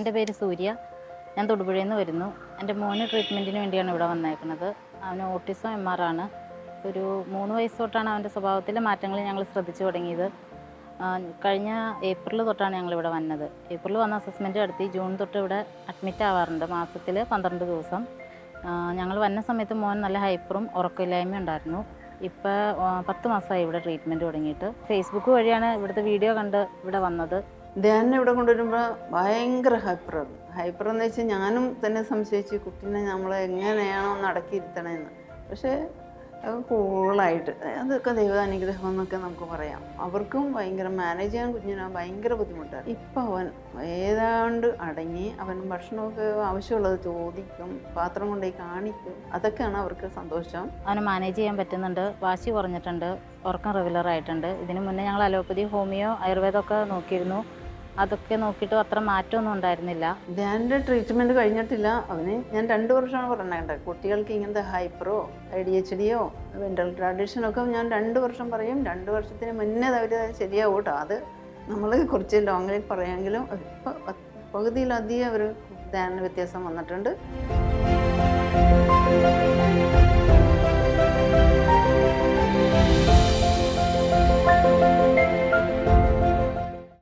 എന്റെ പേര് സൂര്യ. ഞാൻ തൊടുപുഴയിൽ നിന്ന് വരുന്നു. എന്റെ മോന് ട്രീറ്റ്മെന്റിന് വേണ്ടിയാണ് ഇവിടെ വന്നേക്കുന്നത്. അവന് ഓട്ടിസം എം ആർ ആണ്. ഒരു മൂന്ന് വയസ്സ് തൊട്ടാണ് അവന്റെ സ്വഭാവത്തിലെ മാറ്റങ്ങൾ ഞങ്ങൾ ശ്രദ്ധിച്ചു തുടങ്ങിയത്. കഴിഞ്ഞ ഏപ്രിൽ തൊട്ടാണ് ഞങ്ങൾ ഇവിടെ വന്നത്. ഏപ്രിൽ വന്ന അസസ്മെന്റ് നടത്തി ജൂൺ തൊട്ട് ഇവിടെ അഡ്മിറ്റ് ആവാറുണ്ട്. മാസത്തിൽ പന്ത്രണ്ട് ദിവസം. ഞങ്ങൾ വന്ന സമയത്ത് മോൻ നല്ല ഹൈപ്പറും ഉറക്കമില്ലായ്മയും ഉണ്ടായിരുന്നു. ഇപ്പോൾ പത്ത് മാസമായി ഇവിടെ ട്രീറ്റ്മെന്റ് തുടങ്ങിയിട്ട്. ഫേസ്ബുക്ക് വഴിയാണ് ഇവിടുത്തെ വീഡിയോ കണ്ട് ഇവിടെ വന്നത്. ധ്യാനം ഇവിടെ കൊണ്ടുവരുമ്പോൾ ഭയങ്കര ഹൈപ്പറാണ് ഹൈപ്പർ എന്ന് വെച്ചാൽ ഞാനും തന്നെ സംശയിച്ചു കുട്ടീനെ നമ്മൾ എങ്ങനെയാണോ ഒന്ന് അടക്കിയിരുത്തണമെന്ന് പക്ഷേ അത് കൂളായിട്ട് അതൊക്കെ ദൈവാനുഗ്രഹം എന്നൊക്കെ നമുക്ക് പറയാം. അവർക്കും ഭയങ്കര മാനേജ് ചെയ്യാൻ കുഞ്ഞിന് ഭയങ്കര ബുദ്ധിമുട്ടാണ്. ഇപ്പം അവൻ ഏതാണ്ട് അടങ്ങി അവൻ ഭക്ഷണമൊക്കെ ആവശ്യമുള്ളത് ചോദിക്കും പാത്രം കൊണ്ടുപോയി കാണിക്കും അതൊക്കെയാണ് അവർക്ക് സന്തോഷം. അവന് മാനേജ് ചെയ്യാൻ പറ്റുന്നുണ്ട്. വാശി കുറഞ്ഞിട്ടുണ്ട് ഉറക്കം റെഗുലർ ആയിട്ടുണ്ട്. ഇതിനു മുന്നേ ഞങ്ങൾ അലോപ്പതി ഹോമിയോ ആയുർവേദമൊക്കെ നോക്കിയിരുന്നു. അതൊക്കെ നോക്കിയിട്ട് അത്ര മാറ്റമൊന്നും ഉണ്ടായിരുന്നില്ല. ധ്യാനിന്റെ ട്രീറ്റ്മെന്റ് കഴിഞ്ഞിട്ടില്ല. അവന് ഞാൻ രണ്ട് വർഷമാണ് പറഞ്ഞത് കുട്ടികൾക്ക് ഇങ്ങനത്തെ ഹൈപ്പറോ ഐ ഡി എച്ച് ഡിയോ മെന്റൽ ട്രാഡിഷനൊക്കെ ഞാൻ രണ്ട് വർഷം പറയും. രണ്ട് വർഷത്തിന് മുന്നേ അവർ ശരിയാവും കേട്ടോ. അത് നമ്മൾ കുറച്ച് ലോങ്ങിൽ പറയാമെങ്കിലും ഇപ്പോൾ പകുതിയിലധികം ഒരു ധ്യാന വ്യത്യാസം വന്നിട്ടുണ്ട്.